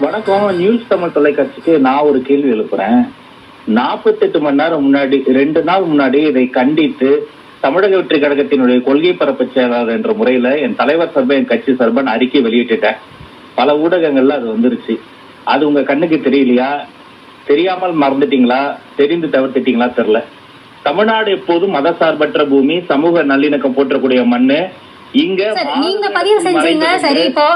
வணக்கம் நியூஸ் தமிழ் தொலைக்காட்சிக்கு நான் ஒரு கேள்வி எழுப்புறேன். நாற்பத்தெட்டு மணி நேரம் முன்னாடி ரெண்டு நாள் முன்னாடி இதை கண்டித்து தமிழக வெற்றி கழகத்தினுடைய கொள்கை பரப்பு செயலாளர் என்ற முறையில என் தலைவர் சார்பா என் கட்சி சார்பா நான் அறிக்கை வெளியிட்டுட்டேன். பல ஊடகங்கள்ல அது வந்துருச்சு. அது உங்க கண்ணுக்கு தெரியலையா? தெரியாமல் மறந்துட்டீங்களா? தெரிந்து தவிர்த்துட்டீங்களா? தெரியல. தமிழ்நாடு எப்போதும் மதசார்பற்ற பூமி சமூக நல்லிணக்கம் போற்றக்கூடிய மண்ணு. நீங்க பதிவு செஞ்சீங்க. சரி இப்போ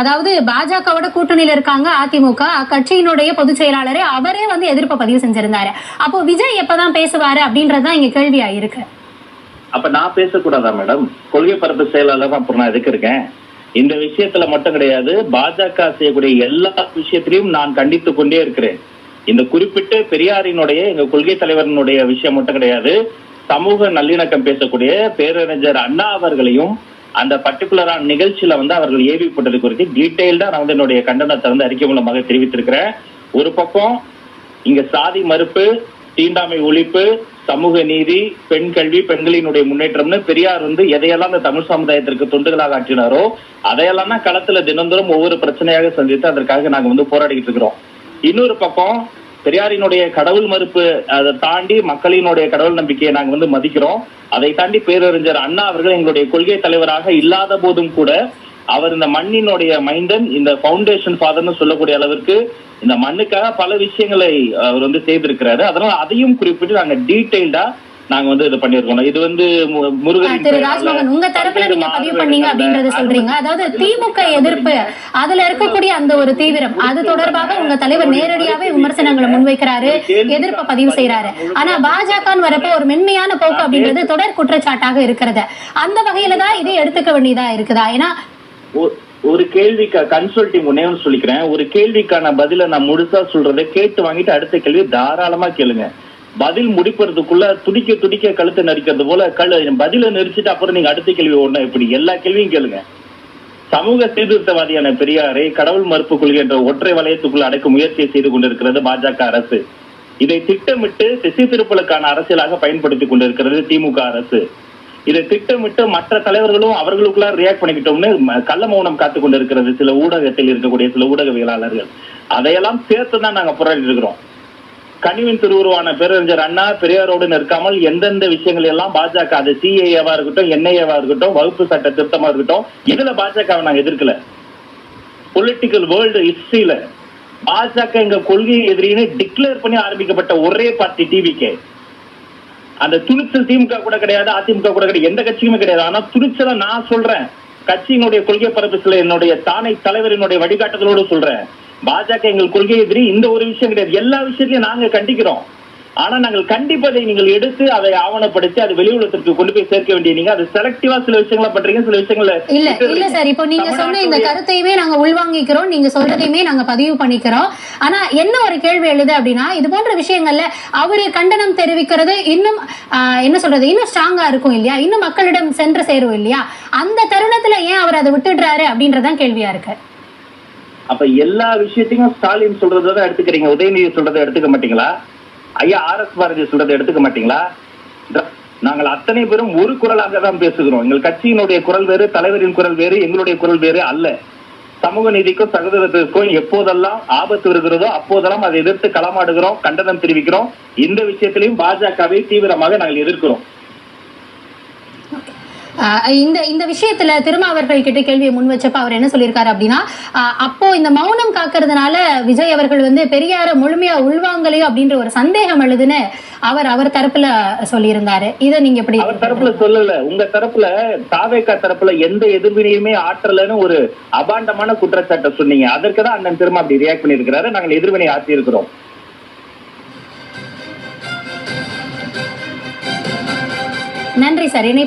அதாவது பாஜகவோட கூட்டணியில இருக்காங்க அதிமுக. அக்கட்சியினுடைய பொதுச் செயலாளரே அவரே வந்து எதிர்ப்பை பதிவு செஞ்சிருந்தாரு. அப்போ விஜய் எப்பதான் பேசுவாரு அப்படின்றதுதான் இங்க கேள்வியா இருக்கு அப்ப நான் பேசக்கூடாதா மேடம்? கொள்கை பரப்பு செயலாளர் அப்புறம் நான் எதுக்கு இருக்கேன்? இந்த விஷயத்துல மட்டும் கிடையாது பாஜக செய்யக்கூடிய எல்லா விஷயத்திலையும் நான் கண்டித்து கொண்டே இருக்கிறேன். இந்த குறிப்பிட்ட பெரியாரினுடைய எங்க கொள்கை தலைவரினுடைய விஷயம் மட்டும் கிடையாது சமூக நல்லிணக்கம் பேசக்கூடிய பேரறிஞர் அண்ணா அவர்களையும் அந்த பர்டிகுலரான நிகழ்ச்சியில வந்து அவர்கள் ஏவி போட்டது குறித்து டீட்டெயில்டா நான் வந்து என்னுடைய கண்டனத்தை வந்து அறிக்கை மூலமாக தெரிவித்திருக்கிறேன். ஒரு பக்கம் இங்க சாதி மறுப்பு தீண்டாமை ஒழிப்பு சமூக நீதி பெண் கல்வி பெண்களினுடைய முன்னேற்றம்னு பெரியார் வந்து எதையெல்லாம் இந்த தமிழ் சமுதாயத்திற்கு தொண்டுகளாக ஆற்றினாரோ அதையெல்லாம் தான் களத்துல தினந்தோறும் ஒவ்வொரு பிரச்சனையாக சந்தித்து அதற்காக நாங்க வந்து போராடிக்கிட்டு இருக்கிறோம். இன்னொரு பக்கம் பெரியாரினுடைய கடவுள் மறுப்பு அதை தாண்டி மக்களினுடைய கடவுள் நம்பிக்கையை நாங்க வந்து மதிக்கிறோம். அதை தாண்டி பேரறிஞர் அண்ணா அவர்கள் எங்களுடைய கொள்கை தலைவராக இல்லாத போதும் கூட அவர் இந்த மண்ணினுடைய மைண்டன் இந்த ஃபவுண்டேஷன் ஃபாதர்னு சொல்லக்கூடிய அளவிற்கு இந்த மண்ணுக்காக பல விஷயங்களை அவர் வந்து செய்திருக்கிறாரு. அதனால அதையும் குறிப்பிட்டு நாங்க டீட்டெயில்டா நாங்க வந்து இது பண்ணிருக்கோம் இது வந்து மு- ஆஹ், முருகனின் திரு ராஜ்மோகன் உங்க தரப்புல நீங்க பதிவு பண்ணீங்க அப்படின்றத சொல்றீங்க. அதாவது திமுக எதிர்ப்பு அதுல இருக்கக்கூடிய அந்த ஒரு தீவிரம் அது தொடர்பாக உங்க தலைவர் நேரடியாவே விமர்சனங்களை முன்வைக்கிறாரு எதிர்ப்பை பதிவு செய்யறாரு ஆனா பாஜகன்னு வரப்போ ஒரு மென்மையான போக்கு அப்படின்றது தொடர் குற்றச்சாட்டாக இருக்கிறது. அந்த வகையில தான் இதை எடுத்துக்க வேண்டியதா இருக்குதா? ஏன்னா ஒரு கேள்விக்கு கன்சல்டிங் ஒன்னே சொல்லிக்கிறேன். ஒரு கேள்விக்கான பதில நான் முழுசா சொல்றதை கேட்டு வாங்கிட்டு அடுத்த கேள்வி தாராளமா கேளுங்க. பதில் முடிப்பறதுக்குள்ள துடிக்க துடிக்க கழுத்தை நரிக்கிறது போல கழு பதில நெரிச்சிட்டு அப்புறம் நீங்க அடுத்த கேள்வி ஒண்ணு இப்படி எல்லா கேள்வியும் கேளுங்க. சமூக சீர்திருத்தவாதியான பெரியாரை கடவுள் மறுப்பு கொள்கை என்ற ஒற்றை வலயத்துக்குள் அடைக்க முயற்சியை செய்து கொண்டிருக்கிறது பாஜக அரசு. இதை திட்டமிட்டு திசை திருப்பலுக்கான அரசியலாக பயன்படுத்திக் கொண்டிருக்கிறது திமுக அரசு. இதை திட்டமிட்டு மற்ற தலைவர்களும் அவர்களுக்குள்ள ரியாக்ட் பண்ணிக்கிட்டோம்னு கள்ள மௌனம் காத்துக் கொண்டிருக்கிறது சில ஊடகத்தில் இருக்கக்கூடிய சில ஊடகவியலாளர்கள். அதையெல்லாம் சேர்த்து தான் நாங்க போராடி இருக்கிறோம். கனிவின் திருவுருவான பேரறிஞர் அண்ணா பெரியாரோடு நிற்காமல் எந்தெந்த விஷயங்கள் எல்லாம் பாஜக அது சிஏஏவா இருக்கட்டும் என்ஐஏவா இருக்கட்டும் வகுப்பு சட்ட திருத்தமா இருக்கட்டும் இதுல பாஜக நாங்க எதிர்க்கல. பொலிட்டிக்கல் வேர்ல்டு ஹிஸ்டரியில பாஜக எங்க கொள்கை எதிரின்னு டிக்ளேர் பண்ணி ஆரம்பிக்கப்பட்ட ஒரே பார்ட்டி டிவிகே அந்த துணிச்சல் திமுக கூட கிடையாது அதிமுக கூட கிடையாது எந்த கட்சியுமே கிடையாது. ஆனா துணிச்சலை நான் சொல்றேன். கட்சியினுடைய கொள்கை பரப்புல என்னுடைய தானை தலைவரினுடைய வழிகாட்டுதலோடு சொல்றேன். பாஜக எங்கள் கொள்கை எதிரி இந்த ஒரு விஷயம் கிடையாது. எல்லா விஷயத்தையும் நாங்க கண்டிக்கிறோம். ஆனா நாங்கள் கண்டிப்பதை நீங்கள் எடுத்து அதை ஆவணப்படுத்தி அது வெளி உலகத்திற்கு கொண்டு போய் சேர்க்க வேண்டிய நீங்க அது செலக்டிவா சில விஷயங்களை பண்றீங்க சில விஷயங்கள இல்ல இல்ல சார். இப்போ நீங்க சொன்ன இந்த கருத்தையுமே நாங்க உள்வாங்கிக்கிறோம். நீங்க சொல்றதையுமே நாங்க பதிவு பண்ணிக்கிறோம். ஆனா என்ன ஒரு கேள்வி எழுது அப்படின்னா இது போன்ற விஷயங்கள்ல அவரு கண்டனம் தெரிவிக்கிறது இன்னும் என்ன சொல்றது இன்னும் ஸ்ட்ராங்கா இருக்கும் இல்லையா? இன்னும் மக்களிடம் சென்று சேரும் இல்லையா? அந்த தருணத்துல ஏன் அவர் அதை விட்டுடுறாரு அப்படின்றதான் கேள்வியா இருக்கு. அப்ப எல்லா விஷயத்தையும் ஸ்டாலின் சொல்றதான் எடுத்துக்கிறீங்க உதயநிதி சொல்றதை எடுத்துக்க மாட்டீங்களா? ஐயா ஆர் எஸ் பாரதி சொல்றதை எடுத்துக்க மாட்டீங்களா? நாங்கள் அத்தனை பேரும் ஒரு குரலாக தான் பேசுகிறோம். எங்கள் கட்சியினுடைய குரல் வேறு தலைவரின் குரல் வேறு எங்களுடைய குரல் வேறு அல்ல. சமூக நீதிக்கும் சகோதரத்திற்கும் எப்போதெல்லாம் ஆபத்து வருகிறதோ அப்போதெல்லாம் அதை எதிர்த்து களமாடுகிறோம் கண்டனம் தெரிவிக்கிறோம். இந்த விஷயத்திலையும் பாஜகவை தீவிரமாக நாங்கள் எதிர்க்கிறோம். இந்த இந்த விஷயத்துல திருமாவர்கள் கிட்ட கேள்வியை முன் வச்சப்ப அவர் என்ன சொல்லியிருக்காரு அப்படின்னா அப்போ இந்த மௌனம் காக்கிறதுனால விஜய் அவர்கள் வந்து பெரியார முழுமையா உள்வாங்கலையோ அப்படின்ற ஒரு சந்தேகம் எழுதுன்னு அவர் அவர் தரப்புல சொல்லியிருந்தாரு. இதை நீங்க எப்படி அவர் தரப்புல சொல்லல. உங்க தரப்புல தாவேக்கா தரப்புல எந்த எதிர்வினையுமே ஆற்றலன்னு ஒரு அபாண்டமான குற்றச்சாட்டை சொன்னீங்க. அதற்கு தான் அண்ணன் திரும்ப அப்படி ரியாக்ட் பண்ணியிருக்கிறாரு. நாங்கள் எதிர்வினை ஆற்றி இருக்கிறோம் நன்றி சார். இணை